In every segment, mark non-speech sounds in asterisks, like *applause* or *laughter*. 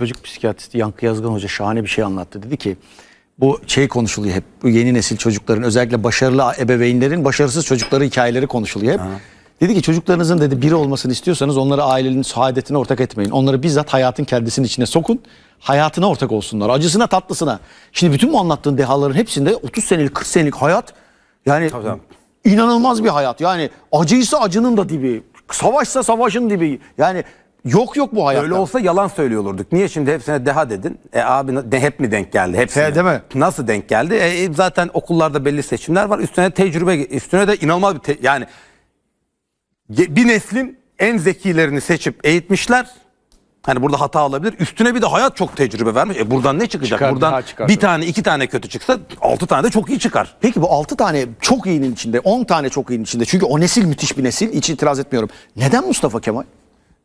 çocuk psikiyatristi Yankı Yazgan Hoca şahane bir şey anlattı. Dedi ki bu şey konuşuluyor hep. Bu yeni nesil çocukların özellikle başarılı ebeveynlerin başarısız çocukları hikayeleri konuşuluyor hep. Dedi ki çocuklarınızın dedi biri olmasını istiyorsanız onları ailenin saadetine ortak etmeyin. Onları bizzat hayatın kendisinin içine sokun. Hayatına ortak olsunlar. Acısına tatlısına. Şimdi bütün bu anlattığın dehaların hepsinde 30 senelik 40 senelik hayat yani Tabii, tabii. inanılmaz bir hayat. Yani acıysa acının da dibi. Savaşsa savaşın dibi. Yani yok yok bu hayatta. Öyle olsa yalan söylüyor olurduk. Niye şimdi hepsine deha dedin? E abi de hep mi denk geldi? Hepsine. He, değil mi? Nasıl denk geldi? E, zaten okullarda belli seçimler var. Üstüne tecrübe, üstüne de inanılmaz bir te- yani bir neslin en zekilerini seçip eğitmişler. Hani burada hata olabilir. Üstüne bir de hayat çok tecrübe vermiş. E buradan ne çıkacak? Çıkar, buradan çıkar. bir tane, iki tane kötü çıksa altı tane de çok iyi çıkar. Peki bu 6 tane çok iyinin içinde 10 tane çok iyinin içinde çünkü o nesil müthiş bir nesil hiç itiraz etmiyorum. Neden Mustafa Kemal?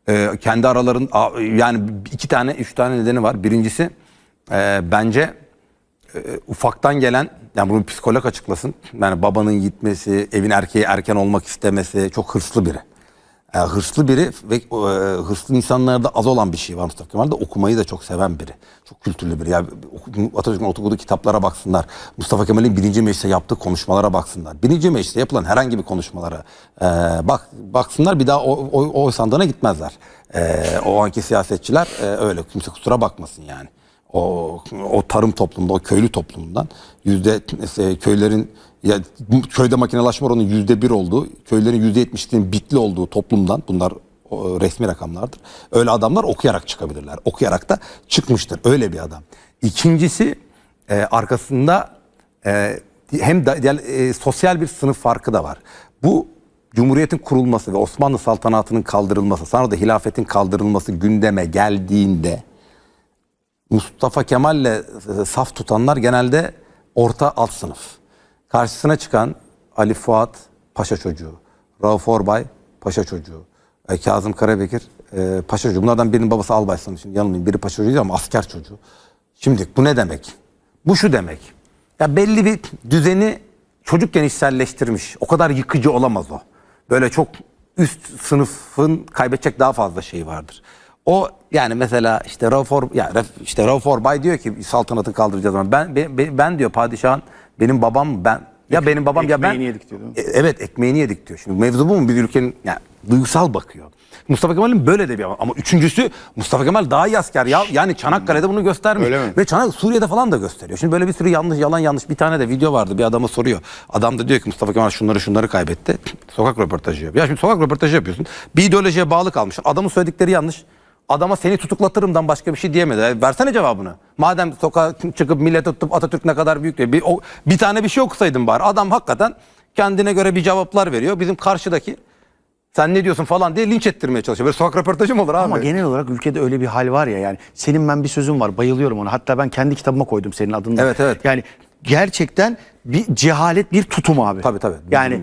Ee, kendi araların yani iki tane üç tane nedeni var. Birincisi e, bence e, ufaktan gelen yani bunu psikolog açıklasın. Yani babanın gitmesi, evin erkeği erken olmak istemesi çok hırslı biri. E, hırslı biri ve e, hırslı insanlarda az olan bir şey var Mustafa Kemal de okumayı da çok seven biri. Çok kültürlü biri. Yani Atatürk'ün okuduğu kitaplara baksınlar. Mustafa Kemal'in birinci mecliste yaptığı konuşmalara baksınlar. Birinci mecliste yapılan herhangi bir konuşmalara e, bak baksınlar bir daha o, o, o sandığına gitmezler. E, o anki siyasetçiler e, öyle kimse kusura bakmasın yani. O, o tarım toplumunda, o köylü toplumundan yüzde e, köylerin ya köyde makinelaşma oranının yüzde bir olduğu, köylerin yüzde yetmişliğinin bitli olduğu toplumdan bunlar resmi rakamlardır. Öyle adamlar okuyarak çıkabilirler. Okuyarak da çıkmıştır. Öyle bir adam. İkincisi e, arkasında e, hem yani, e, sosyal bir sınıf farkı da var. Bu Cumhuriyet'in kurulması ve Osmanlı saltanatının kaldırılması, sonra da hilafetin kaldırılması gündeme geldiğinde Mustafa Kemal'le e, saf tutanlar genelde orta alt sınıf. Karşısına çıkan Ali Fuat Paşa çocuğu, Rauf Orbay Paşa çocuğu, e, Kazım Karabekir e, Paşa çocuğu. Bunlardan birinin babası albay sanırım. Şimdi yanılmayayım. Biri Paşa çocuğu ama asker çocuğu. Şimdi bu ne demek? Bu şu demek. Ya belli bir düzeni çocukken içselleştirmiş. O kadar yıkıcı olamaz o. Böyle çok üst sınıfın kaybedecek daha fazla şey vardır. O yani mesela işte Rauf Or, ya Ref- işte Rauf Orbay diyor ki saltanatı kaldıracağız ama ben, ben, ben, diyor padişahın benim babam ben ya benim babam ya ben ekmeğini yedik diyor? E, evet ekmeğini yedik diyor. Şimdi mevzu bu mu? Bir ülkenin yani duygusal bakıyor. Mustafa Kemal'in böyle de bir ama üçüncüsü Mustafa Kemal daha iyi asker ya yani Çanakkale'de bunu göstermiş Öyle mi? ve Çanak Suriye'de falan da gösteriyor. Şimdi böyle bir sürü yanlış yalan yanlış bir tane de video vardı bir adama soruyor. Adam da diyor ki Mustafa Kemal şunları şunları kaybetti. *clears throat* Sokak röportajı yapıyor. Ya şimdi sokak röportajı yapıyorsun. Bir ideolojiye bağlı kalmışsın. Adamın söyledikleri yanlış. Adama seni tutuklatırımdan başka bir şey diyemedi. E, Versene cevabını. Madem sokağa çıkıp millete tutup Atatürk ne kadar büyük diye bir, o, bir tane bir şey okusaydın bari. Adam hakikaten kendine göre bir cevaplar veriyor. Bizim karşıdaki sen ne diyorsun falan diye linç ettirmeye çalışıyor. Böyle sokak röportajı mı olur abi? Ama genel olarak ülkede öyle bir hal var ya yani senin ben bir sözüm var bayılıyorum ona hatta ben kendi kitabıma koydum senin adını. Evet, evet. Yani gerçekten bir cehalet bir tutum abi. Tabii, tabii. Yani.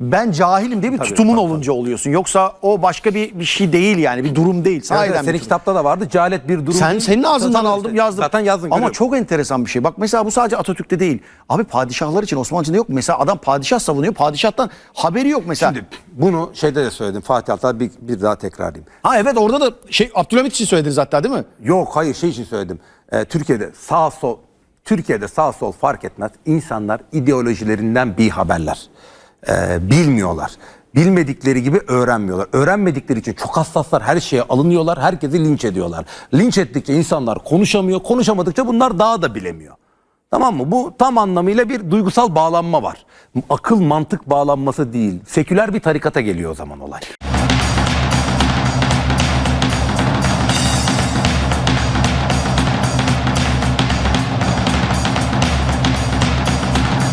Ben cahilim diye bir Tabii, tutumun tabii, olunca oluyorsun. Yoksa o başka bir, bir şey değil yani bir durum değil. Sahiden evet, bir senin tutum. kitapta da vardı. Cehalet bir durum. Sen değil. senin ağzından Zaten aldım işte- yazdım. Zaten yazdın. Ama görüyorum. çok enteresan bir şey. Bak mesela bu sadece Atatürk'te değil. Abi padişahlar için Osmanlıcı'da yok. Mesela adam padişah savunuyor. Padişahtan haberi yok mesela. Şimdi bunu şeyde de söyledim. Fatih Altay'a bir, bir daha tekrarlayayım. ha evet orada da şey Abdülhamit için söylediniz hatta değil mi? Yok hayır şey için söyledim. Ee, Türkiye'de sağ sol Türkiye'de sağ sol fark etmez. İnsanlar ideolojilerinden bir haberler. Ee, bilmiyorlar. Bilmedikleri gibi öğrenmiyorlar. Öğrenmedikleri için çok hassaslar. Her şeye alınıyorlar. Herkesi linç ediyorlar. Linç ettikçe insanlar konuşamıyor. Konuşamadıkça bunlar daha da bilemiyor. Tamam mı? Bu tam anlamıyla bir duygusal bağlanma var. Akıl mantık bağlanması değil. Seküler bir tarikata geliyor o zaman olay.